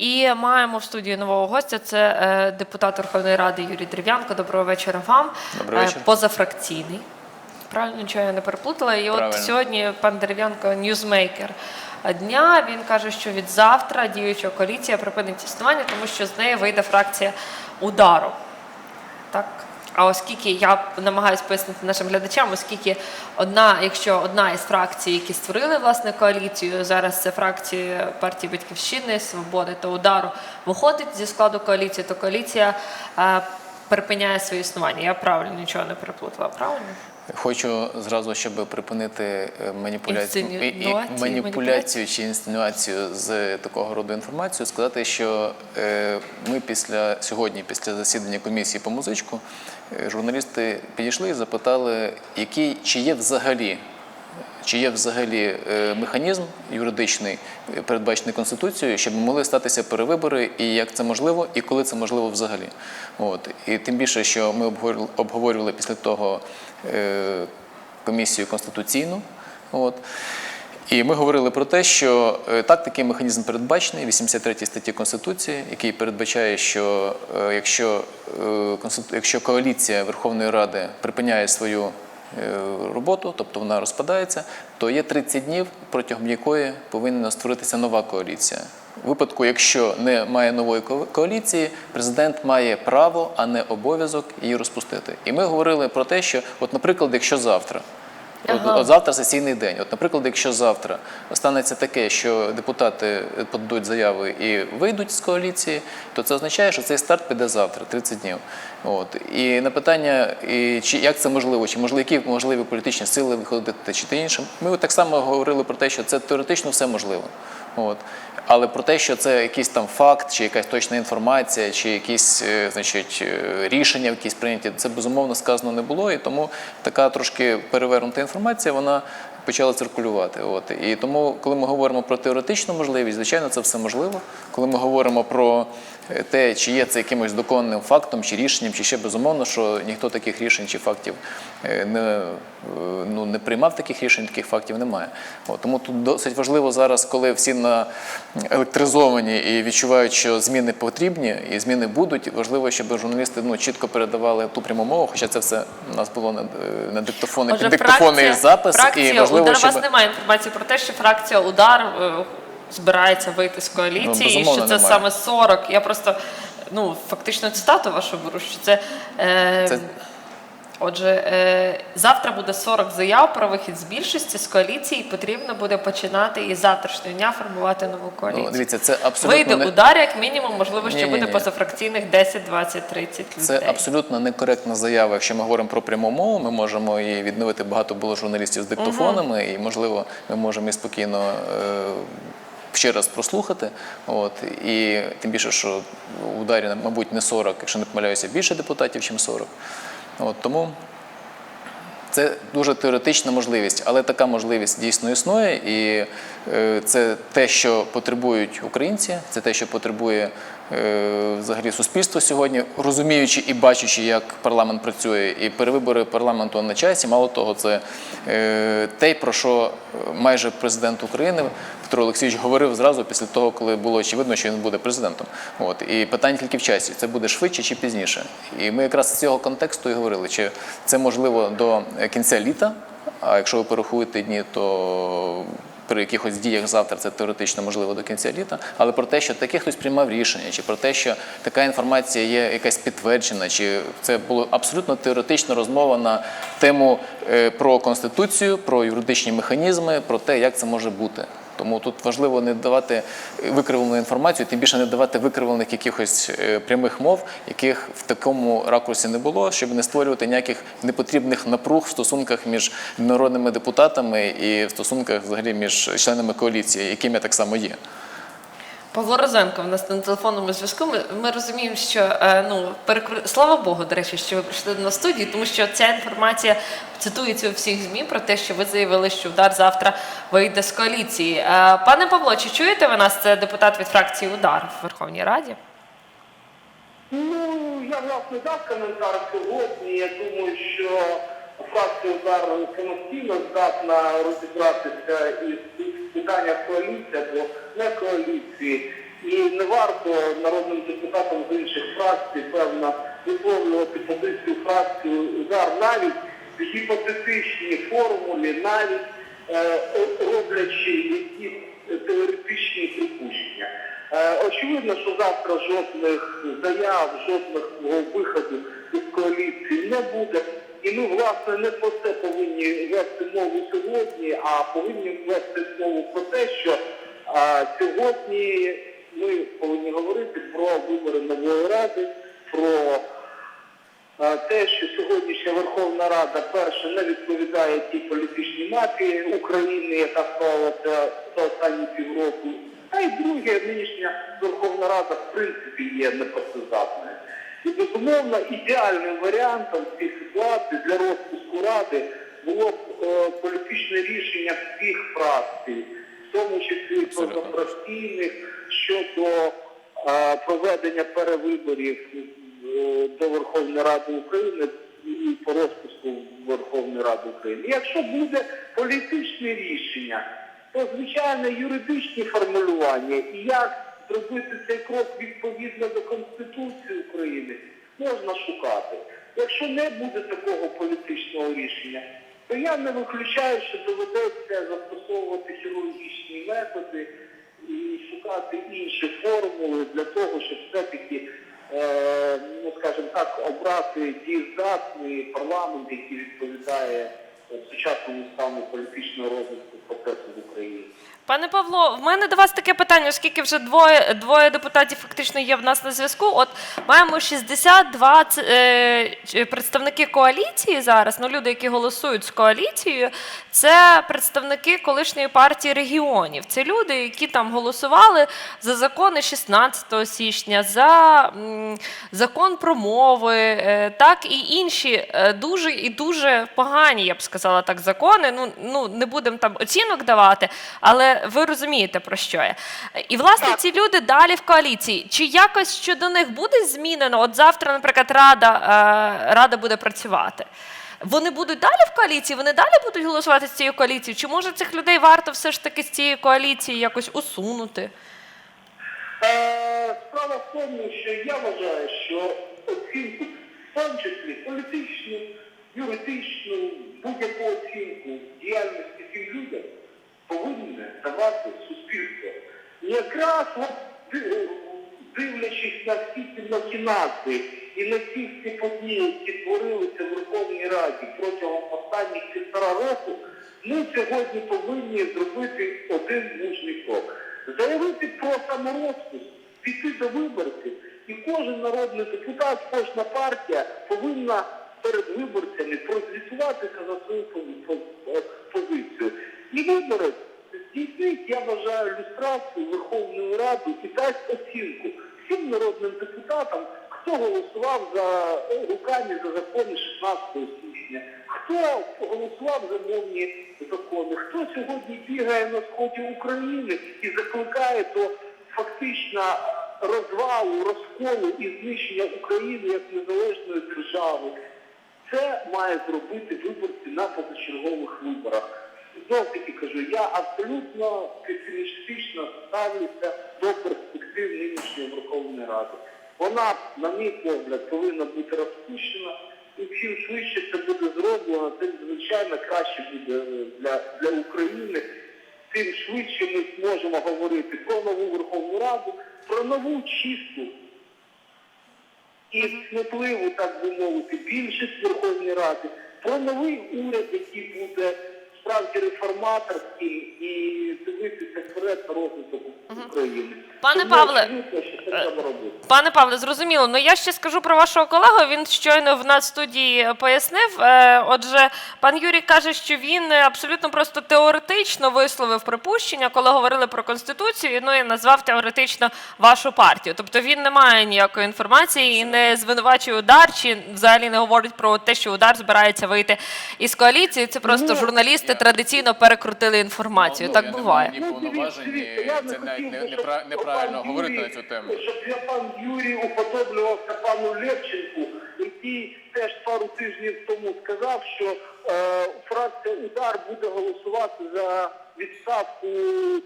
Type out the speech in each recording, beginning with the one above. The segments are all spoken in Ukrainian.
І маємо в студії нового гостя. Це е, депутат Верховної Ради Юрій Дерев'янко. Доброго вечора вам. Добрий Е, вечір. позафракційний. Правильно, нічого я не переплутала. І от сьогодні пан Дерев'янко ньюзмейкер дня. Він каже, що від завтра діюча коаліція припинить існування, тому що з неї вийде фракція удару. Так. А оскільки я намагаюся пояснити нашим глядачам, оскільки одна, якщо одна із фракцій, які створили власне коаліцію, зараз це фракції партії Батьківщини, Свободи та Удару, виходить зі складу коаліції, то коаліція е, припиняє своє існування. Я правильно нічого не переплутала, правильно? Хочу зразу, щоб припинити е, маніпуляцію, і- і- Інсинуацію, маніпуляцію чи інсинуацію з такого роду інформацією, сказати, що е, ми після сьогодні, після засідання комісії по музичку, журналісти підійшли і запитали, який чи є взагалі. Чи є взагалі е, механізм юридичний, е, передбачений Конституцією, щоб могли статися перевибори, і як це можливо, і коли це можливо взагалі? От і тим більше, що ми обговорювали, після того е, комісію конституційну. От. І ми говорили про те, що е, так такий механізм передбачений 83 статті Конституції, який передбачає, що е, якщо, е, якщо коаліція Верховної Ради припиняє свою роботу, тобто вона розпадається, то є 30 днів, протягом якої повинна створитися нова коаліція. У випадку, якщо немає нової коаліції, президент має право, а не обов'язок її розпустити. І ми говорили про те, що, от, наприклад, якщо завтра. От, Ага. от завтра сесійний день. От, наприклад, якщо завтра станеться таке, що депутати подадуть заяви і вийдуть з коаліції, то це означає, що цей старт піде завтра, 30 днів. От і на питання, і чи як це можливо, чи можливо, які можливі політичні сили виходити, чи іншим, ми так само говорили про те, що це теоретично все можливо. От. Але про те, що це якийсь там факт, чи якась точна інформація, чи якісь е, значить, е, рішення якісь прийняті, це безумовно сказано не було. І тому така трошки перевернута інформація, вона почала циркулювати. От. І тому, коли ми говоримо про теоретичну можливість, звичайно, це все можливо. Коли ми говоримо про е, те, чи є це якимось доконним фактом, чи рішенням, чи ще безумовно, що ніхто таких рішень чи фактів е, не, е, ну, не приймав таких рішень, таких фактів немає. От, тому тут досить важливо зараз, коли всі на електризовані і відчувають, що зміни потрібні і зміни будуть. Важливо, щоб журналісти ну, чітко передавали ту пряму мову, хоча це все у нас було на, на диктофонний, Отже, диктофонний запис. Фракція і важливо, удар. У щоб... вас немає інформації про те, що фракція удар е, збирається вийти з коаліції, Ну, і що безумовно, це немає. саме 40. Я просто ну фактично цитату вашу беру, що це. Е, Це- Отже, е, завтра буде 40 заяв про вихід з більшості з коаліції. і Потрібно буде починати із завтрашнього дня формувати нову коаліцію. Ну, дивіться, це абсолютно Вийде не... удар, як мінімум, можливо, ще Ні-ні-ні. буде позафракційних 10, 20, 30 людей. Це абсолютно некоректна заява. Якщо ми говоримо про пряму мову, ми можемо її відновити. Багато було журналістів з диктофонами, і можливо, ми можемо і спокійно. Е- Ще раз прослухати, от і тим більше, що ударі, мабуть, не 40, якщо не помиляюся, більше депутатів, ніж 40. От тому це дуже теоретична можливість, але така можливість дійсно існує, і е, це те, що потребують українці, це те, що потребує взагалі суспільство сьогодні, розуміючи і бачачи, як парламент працює, і перевибори парламенту на часі. Мало того, це е, те, про що е, майже президент України Петро Олексійович говорив зразу після того, коли було очевидно, що він буде президентом. От і питання тільки в часі: це буде швидше чи пізніше. І ми якраз з цього контексту і говорили, чи це можливо до кінця літа. А якщо ви порахуєте дні, то при якихось діях завтра це теоретично можливо до кінця літа, але про те, що таке хтось приймав рішення, чи про те, що така інформація є якась підтверджена, чи це було абсолютно теоретична розмова на тему е, про конституцію, про юридичні механізми, про те, як це може бути. Тому тут важливо не давати викривлену інформацію, тим більше не давати викривлених якихось е, прямих мов, яких в такому ракурсі не було, щоб не створювати ніяких непотрібних напруг в стосунках між народними депутатами і в стосунках взагалі між членами коаліції, яким я так само є. Павло Розенко в нас на телефонному зв'язку. Ми, ми розуміємо, що е, ну перекру... слава Богу, до речі, що ви прийшли на студію, тому що ця інформація цитується у всіх змі про те, що ви заявили, що удар завтра вийде з коаліції. Е, пане Павло, чи чуєте ви нас? Це депутат від фракції Удар в Верховній Раді? Ну, я власне дав коментар сьогодні. Я думаю, що фракція удар самостійно здатна розібратися із питаннях коаліції або не коаліції. І не варто народним депутатам з інших фракцій, певно, висловлювати позицію фракції удар навіть в гіпотетичній формулі, навіть е, роблячи якісь теоретичні припущення. Е, очевидно, що завтра жодних заяв, жодного виходу із коаліції не буде. І ми, власне, не про це повинні вести мову сьогодні, а повинні вести мову про те, що а, сьогодні ми повинні говорити про вибори нової ради, про а, те, що сьогоднішня Верховна Рада перше не відповідає тій політичній мапі України, яка склалася за останні півроку. А й друге, нинішня Верховна Рада в принципі є непрацездатною. І безумовно ідеальним варіантом цій ситуації для розпуску ради було б е, політичне рішення всіх фракцій, в тому числі позафракційних щодо е, проведення перевиборів е, до Верховної Ради України і по розпуску Верховної Ради України. Якщо буде політичне рішення, то звичайно юридичні формулювання і як зробити цей крок відповідно до Конституції можна шукати. Якщо не буде такого політичного рішення, то я не виключаю, що доведеться застосовувати хірургічні методи і шукати інші формули для того, щоб все-таки, е, ну скажімо так, обрати дієздатний парламент, який відповідає сучасному стану політичного розвитку процесу в Україні. Пане Павло, в мене до вас таке питання, оскільки вже двоє, двоє депутатів фактично є в нас на зв'язку. От маємо 62 ц- е, представники коаліції зараз. Ну, люди, які голосують з коаліцією, це представники колишньої партії регіонів. Це люди, які там голосували за закони 16 січня, за м, закон про мови, е, так і інші е, дуже і дуже погані, я б сказала так, закони. Ну, ну не будемо там оцінок давати, але ви розумієте про що я. І власне ці люди далі в коаліції. Чи якось щодо них буде змінено? От завтра, наприклад, рада, е, рада буде працювати. Вони будуть далі в коаліції, вони далі будуть голосувати з цією коаліцією? Чи може цих людей варто все ж таки з цієї коаліції якось усунути? Е, Справа в тому, що я вважаю, що оцінку, в тому числі політичну, юридичну, будь-яку оцінку діяльності цим людям повинне давати суспільство. Якраз от, дивлячись на всі ці махінації і на всі ці події, які творилися в Верховній Раді протягом останніх півтора року, ми сьогодні повинні зробити один мужний крок. Заявити про саморозпуск, піти до виборців, і кожен народний депутат, кожна партія повинна перед виборцями прозвітуватися за свою пози- пози- позицію. І виборець здійснить, я вважаю, люстрацію Верховної Ради і дасть оцінку всім народним депутатам, хто голосував за е, руками за закони 16 січня, хто голосував за мовні закони, хто сьогодні бігає на сході України і закликає до фактично розвалу, розколу і знищення України як незалежної держави. Це має зробити виборці на позачергових виборах. Знов таки кажу, я абсолютно песимістично ставлюся до перспектив нинішньої Верховної Ради. Вона, на мій погляд, повинна бути розпущена, і чим швидше це буде зроблено, тим звичайно краще буде е, для, для України. Тим швидше ми зможемо говорити про нову Верховну Раду, про нову чисту і смітливу, так би мовити, більшість Верховної Ради, про новий уряд, який буде справді реформаторський і дивитися вперед на розвиток України. Пане Павле, треба робити. Пане Павле, зрозуміло. Ну я ще скажу про вашого колегу. Він щойно в нас студії пояснив. Е, Отже, пан Юрій каже, що він абсолютно просто теоретично висловив припущення, коли говорили про конституцію. Ну і назвав теоретично вашу партію. Тобто він не має ніякої інформації і не звинувачує удар, чи взагалі не говорить про те, що удар збирається вийти із коаліції. Це просто журналісти традиційно перекрутили інформацію. Ну, Так я буває. ні повноважень, ні- я це навіть не- не пра- неправильно говорити на цю тему. Щоб я пан Юрій уподоблювався пану Левченку, який теж пару тижнів тому сказав, що е, фракція Удар буде голосувати за відставку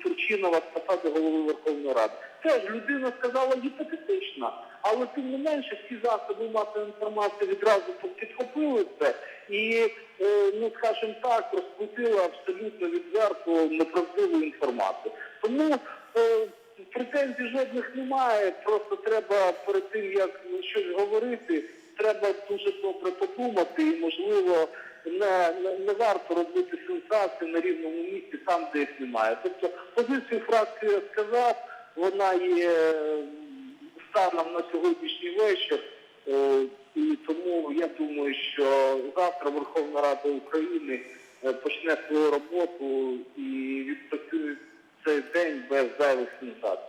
Турчинова з посади голови Верховної Ради. теж людина сказала гіпотетично, але тим не менше всі засоби масової інформації відразу підхопили це і, е, ну скажімо так, розкрутили абсолютно відверту неправдиву інформацію. Тому е, претензій жодних немає, просто треба перед тим, як щось говорити, треба дуже добре подумати і, можливо, не, не, не варто робити сенсації на рівному місці там, де їх немає. Тобто позицію фракції я сказав, вона є станом на сьогоднішній вечір. Е, І тому я думаю, що завтра Верховна Рада України е, почне свою роботу і відпрацює цей день без зайвих сенсацій.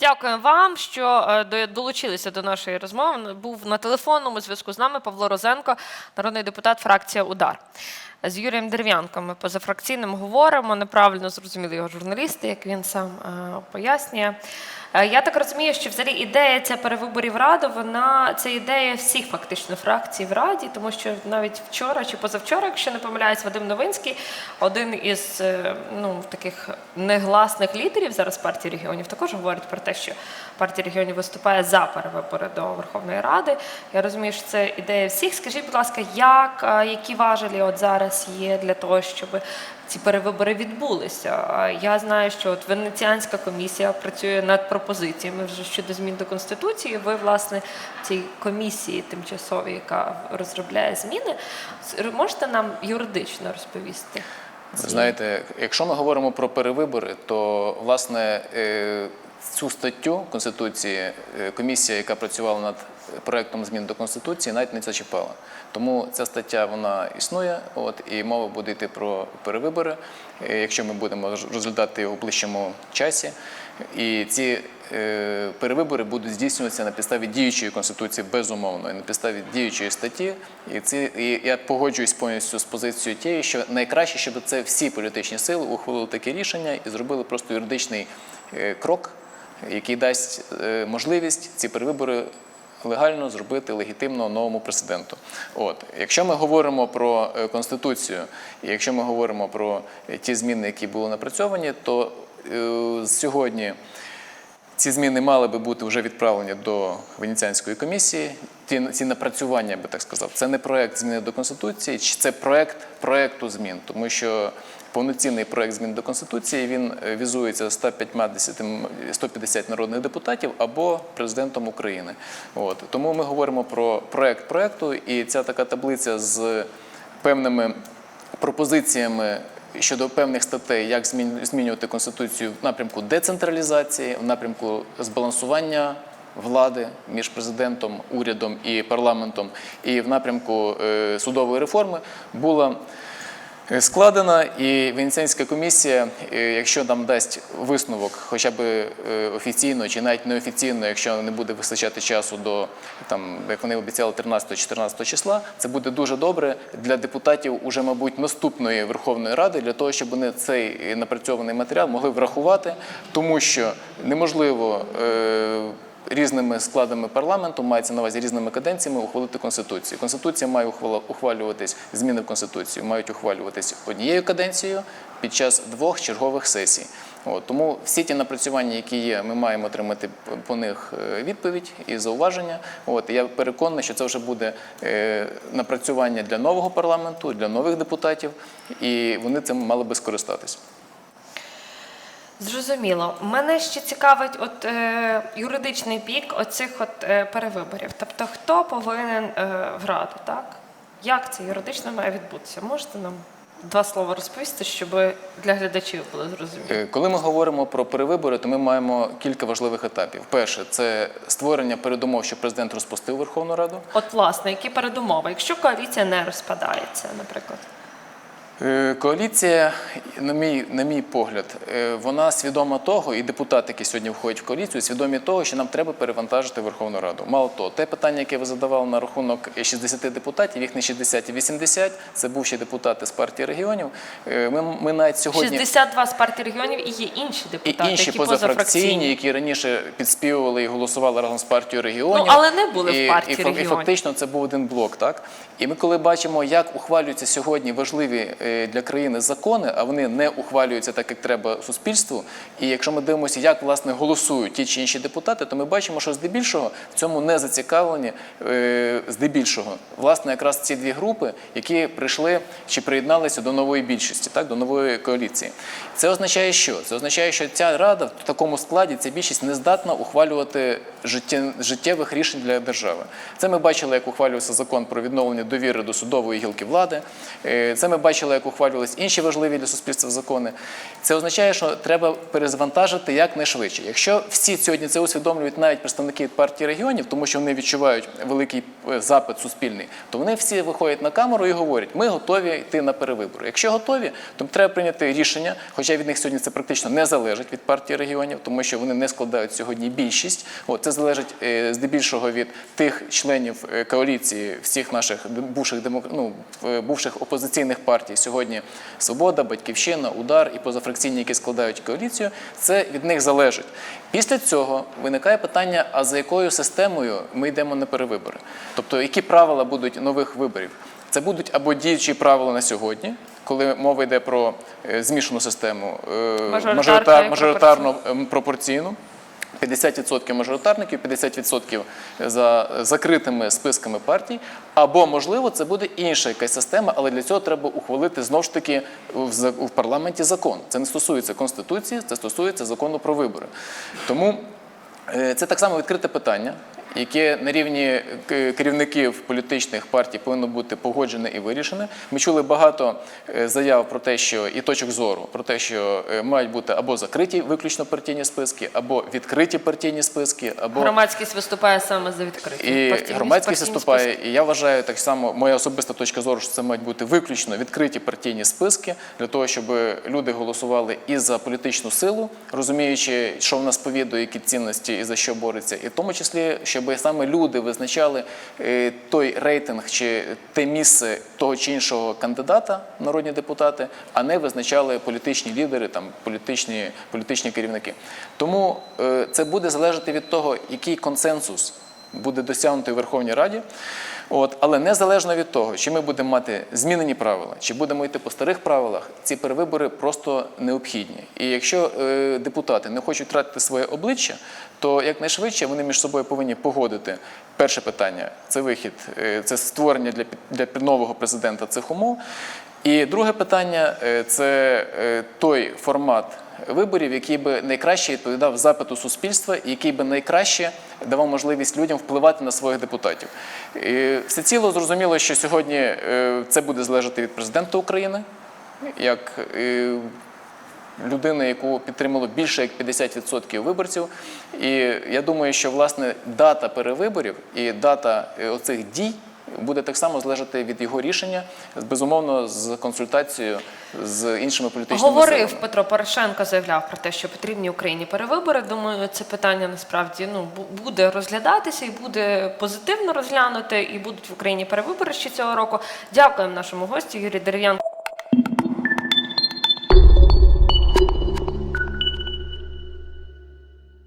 Дякую вам, що е, до- долучилися до нашої розмови. Був на телефонному зв'язку з нами Павло Розенко, народний депутат фракція Удар. З Юрієм Дервянком. ми позафракційним говоримо. Неправильно зрозуміли його журналісти, як він сам е, пояснює. Е, Я так розумію, що взагалі ідея ця перевиборів ради, вона це ідея всіх фактично фракцій в раді, тому що навіть вчора чи позавчора, якщо не помиляюсь, Вадим Новинський, один із е, ну таких негласних лідерів зараз партії регіонів, також говорить про те, що партія регіонів виступає за перевибори до Верховної Ради. Я розумію, що це ідея всіх. Скажіть, будь ласка, як е, які важелі от зараз є для того, щоб ці перевибори відбулися? Я знаю, що от Венеціанська комісія працює над пропозиціями вже щодо змін до конституції. Ви власне в цій комісії тимчасовій, яка розробляє зміни, можете нам юридично розповісти? Знаєте, якщо ми говоримо про перевибори, то власне е, цю статтю Конституції е, комісія, яка працювала над проектом змін до Конституції, навіть не зачіпала. Тому ця стаття вона існує, от і мова буде йти про перевибори, е, якщо ми будемо розглядати в ближчому часі. І ці е, перевибори будуть здійснюватися на підставі діючої конституції, безумовно, і на підставі діючої статті. І ці і я погоджуюсь повністю з позицією тієї, що найкраще, щоб це всі політичні сили ухвалили таке рішення і зробили просто юридичний е, крок, який дасть е, можливість ці перевибори. Легально зробити легітимно новому президенту. От, якщо ми говоримо про е, конституцію, і якщо ми говоримо про е, ті зміни, які були напрацьовані, то е, сьогодні ці зміни мали би бути вже відправлені до Венеціанської комісії. Ті, ці напрацювання, я би так сказав, це не проект зміни до Конституції, чи це проект проекту змін, тому що повноцінний проект змін до Конституції він е, візується 150, 150 народних депутатів або президентом України. От. Тому ми говоримо про проект проекту, і ця така таблиця з певними пропозиціями щодо певних статей, як змінювати конституцію в напрямку децентралізації, в напрямку збалансування влади між президентом, урядом і парламентом, і в напрямку е, судової реформи була. Е, Складена і Венеціанська комісія, е, якщо нам дасть висновок, хоча б е, офіційно чи навіть неофіційно, якщо не буде вистачати часу до там, як вони обіцяли 13-14 числа, це буде дуже добре для депутатів уже, мабуть, наступної Верховної Ради, для того, щоб вони цей напрацьований матеріал могли врахувати, тому що неможливо. Різними складами парламенту мається на увазі різними каденціями ухвалити конституцію. Конституція має ухвалюватись, зміни в конституцію мають ухвалюватись однією каденцією під час двох чергових сесій. От, тому всі ті напрацювання, які є, ми маємо отримати по них е, відповідь і зауваження. От, я переконаний, що це вже буде е, напрацювання для нового парламенту, для нових депутатів, і вони цим мали би скористатись. Зрозуміло. Мене ще цікавить от, е, юридичний бік оцих от, е, перевиборів. Тобто, хто повинен е, в раду, так? Як це юридично має відбутися? Можете нам два слова розповісти, щоб для глядачів було зрозуміло? Е, Коли ми говоримо про перевибори, то ми маємо кілька важливих етапів. Перше це створення передумов, що президент розпустив Верховну Раду. От, власне, які передумови? Якщо коаліція не розпадається, наприклад. Е, Коаліція, на мій, на мій погляд, е, вона свідома того, і депутати, які сьогодні входять в коаліцію, свідомі того, що нам треба перевантажити Верховну Раду. Мало того, те питання, яке ви задавали на рахунок 60 депутатів, їх не 60 і 80, це бувші депутати з партії регіонів. Е, Ми, ми навіть сьогодні 62 з партії регіонів і є інші і депутати, інші які позафракційні, які раніше підспівували і голосували разом з партією регіонів. Ну, але не були в партії і, фа- І фактично це був один блок, так? І ми коли бачимо, як ухвалюються сьогодні важливі е, для країни закони, а вони не ухвалюються так, як треба суспільству. І якщо ми дивимося, як власне голосують ті чи інші депутати, то ми бачимо, що здебільшого в цьому не зацікавлені е, здебільшого власне якраз ці дві групи, які прийшли чи приєдналися до нової більшості, так до нової коаліції. Це означає, що це означає, що ця рада в такому складі ця більшість не здатна ухвалювати життє- життєвих рішень для держави. Це ми бачили, як ухвалювався закон про відновлення довіри до судової гілки влади. Е, Це ми бачили, як ухвалювалися інші важливі для суспільства закони. Це означає, що треба перезвантажити якнайшвидше. Якщо всі сьогодні це усвідомлюють, навіть представники партії регіонів, тому що вони відчувають великий е, запит суспільний, то вони всі виходять на камеру і говорять: ми готові йти на перевибори. Якщо готові, то треба прийняти рішення, хоча від них сьогодні це практично не залежить від партії регіонів, тому що вони не складають сьогодні більшість. От це залежить е, здебільшого від тих членів е, коаліції всіх наших бувших ну, бувших опозиційних партій. Сьогодні Свобода, Батьківщина, Удар і позафракційні, які складають коаліцію. Це від них залежить. Після цього виникає питання: а за якою системою ми йдемо на перевибори? Тобто, які правила будуть нових виборів? Це будуть або діючі правила на сьогодні, коли мова йде про е, змішану систему е, Мажоритарну мажоритарну ем, пропорційну. 50% мажоритарників, 50% за закритими списками партій. Або, можливо, це буде інша якась система, але для цього треба ухвалити знову ж таки в, парламенті закон. Це не стосується Конституції, це стосується закону про вибори. Тому е, це так само відкрите питання, яке на рівні керівників політичних партій повинно бути погоджене і вирішене. Ми чули багато е, заяв про те, що і точок зору про те, що е, мають бути або закриті виключно партійні списки, або відкриті партійні списки, або Громадськість виступає саме за відкриті і партійні- громадськість виступає, списки. і я вважаю так само. Моя особиста точка зору, що це мають бути виключно відкриті партійні списки для того, щоб люди голосували і за політичну силу, розуміючи, що в нас повідує, які цінності і за що бореться, і в тому числі, щоб саме люди визначали е, той рейтинг чи те місце того чи іншого кандидата, народні депутати, а не визначали політичні лідери, там політичні, політичні керівники. Тому е, це буде залежати від того, який консенсус буде досягнутий у Верховній Раді. От, але незалежно від того, чи ми будемо мати змінені правила, чи будемо йти по старих правилах, ці перевибори просто необхідні. І якщо е, депутати не хочуть втратити своє обличчя, то якнайшвидше вони між собою повинні погодити перше питання це вихід, е, це створення для, для нового президента цих умов. І друге питання е, це е, той формат виборів, який би найкраще відповідав запиту суспільства, який би найкраще давав можливість людям впливати на своїх депутатів. І всеціло зрозуміло, що сьогодні е, це буде залежати від президента України, як е, людини, яку підтримало більше як 50% виборців. І я думаю, що власне дата перевиборів і дата е, оцих дій. Буде так само залежати від його рішення, безумовно, з консультацією з іншими політичними Говорив силами. Петро Порошенко, заявляв про те, що потрібні Україні перевибори. Думаю, це питання насправді ну буде розглядатися і буде позитивно розглянути, і будуть в Україні перевибори ще цього року. Дякуємо нашому гості Юрій Дерев'янко.